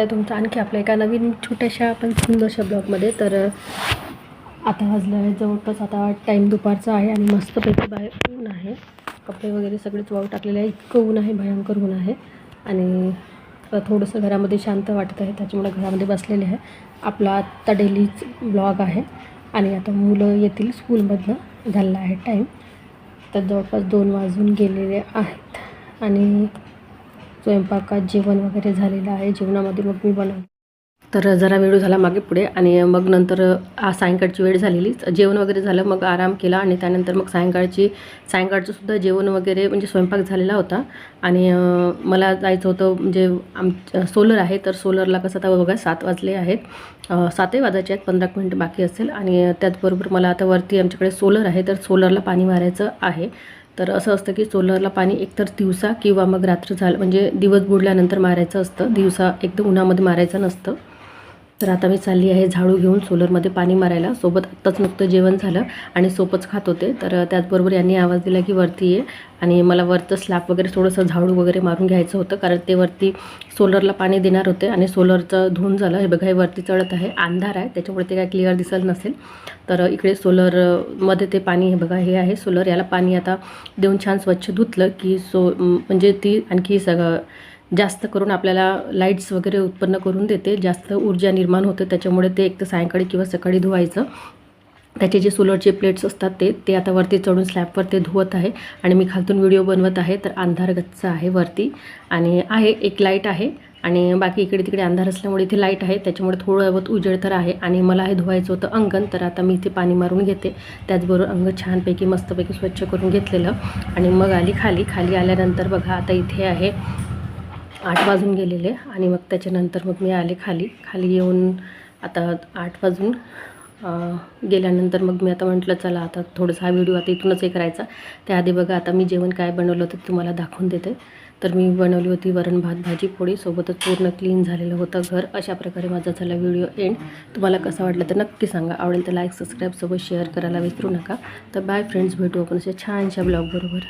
तुमचं आणखी आपल्या एका नवीन छोट्याशा पण सुंदरशा ब्लॉगमध्ये. तर आता वाजलं आहे जवळपास आता टाईम दुपारचा आहे आणि मस्तपैकी बाहेर ऊन आहे. कपडे वगैरे सगळेच वाळू टाकलेले आहे. इतकं ऊन आहे भयंकर ऊन आहे. आणि थोडंसं घरामध्ये शांत वाटत आहे त्याच्यामुळे घरामध्ये बसलेले आहे. आपला आत्ता डेलीच ब्लॉग आहे आणि आता मुलं येतील स्कूलमधनं झालेला आहे टाईम तर जवळपास दोन वाजून गेलेले आहेत. आणि स्वयंपाकात जेवण वगैरे झालेलं आहे जेवणामध्ये मग मी बनव तर जरा वेळ झाला मागे पुढे आणि मग नंतर सायंकाळची वेळ झालेली जेवण वगैरे झालं मग आराम केला आणि त्यानंतर मग सायंकाळची सायंकाळचं सुद्धा जेवण वगैरे म्हणजे स्वयंपाक झालेला होता. आणि मला जायचं होतं म्हणजे आम सोलर आहे तर सोलरला कसं आता बघा सात वाजले आहेत. सातही वाजायचे आहेत पंधरा मिनटं बाकी असेल. आणि त्याचबरोबर मला आता वरती आमच्याकडे सोलर आहे तर सोलरला पाणी मारायचं आहे. तर असं असतं की सोलरला पाणी एकतर दिवसा किंवा मग रात्र झालं म्हणजे दिवस बुडल्यानंतर मारायचं असतं. दिवसा एकदम उन्हामध्ये मारायचं नसतं. तर आता मी चालली आहे झाडू घेऊन सोलरमध्ये पाणी मारायला. सोबत आत्ताच नुकतं जेवण झालं आणि सोपच खात होते. तर त्याचबरोबर यांनी आवाज दिला की वरती ये आणि मला वरचं स्लॅब वगैरे थोडंसं झाडू वगैरे मारून घ्यायचं होतं कारण ते वरती सोलरला पाणी देणार होते आणि सोलरचं धुवून झालं. हे बघा हे वरती चढत आहे. अंधार आहे. त्याच्यामुळे ते काय क्लिअर दिसत नसेल. तर इकडे सोलरमध्ये ते पाणी हे बघा हे आहे सोलर. याला पाणी आता देऊन छान स्वच्छ धुतलं की सो म्हणजे ती आणखी सगळं जास्त करून आपल्याला लाईट्स वगैरे उत्पन्न करून देते. जास्त ऊर्जा निर्माण होते त्याच्यामुळे ते एक तर सायंकाळी किंवा सकाळी धुवायचं. त्याचे जे सोलरचे प्लेट्स असतात ते ते आता वरती चढून स्लॅबवर ते धुवत आहे आणि मी खालतून व्हिडिओ बनवत आहे तर अंधार गच्च आहे वरती. आणि आहे एक लाइट आहे आणि बाकी इकडे तिकडे अंधार असल्यामुळे इथे लाइट आहे त्याच्यामुळे थोडं बहुत उजेड तर आहे. आणि मला हे धुवायचं होतं अंगण तर आता मी इथे पाणी मारून घेते. त्याचबरोबर अंग छानपैकी मस्तपैकी स्वच्छ करून घेतलेलं. आणि मग आली खाली. खाली आल्यानंतर बघा आता इथे आहे आठ वाजून गेलेले आणि मग त्याच्यानंतर मग मी आले खाली. खाली येऊन आता आठ वाजून गेल्यानंतर मग मी आता म्हटलं चला आता थोडंसं हा व्हिडिओ आता इथूनच हे करायचा. त्याआधी बघा आता मी जेवण काय बनवलं होतं तुम्हाला दाखवून देते. तर मी बनवली होती वरण भात भाजी पोळी. सोबतच पूर्ण क्लीन झालेलं होतं घर. अशा प्रकारे माझा झाला व्हिडिओ एंड. तुम्हाला कसा वाटला तर नक्की सांगा. आवडेल तर लाईक सबस्क्राईब सोबत शेअर करायला विसरू नका. तर बाय फ्रेंड्स भेटू आपण अशा छानशा ब्लॉगबरोबर.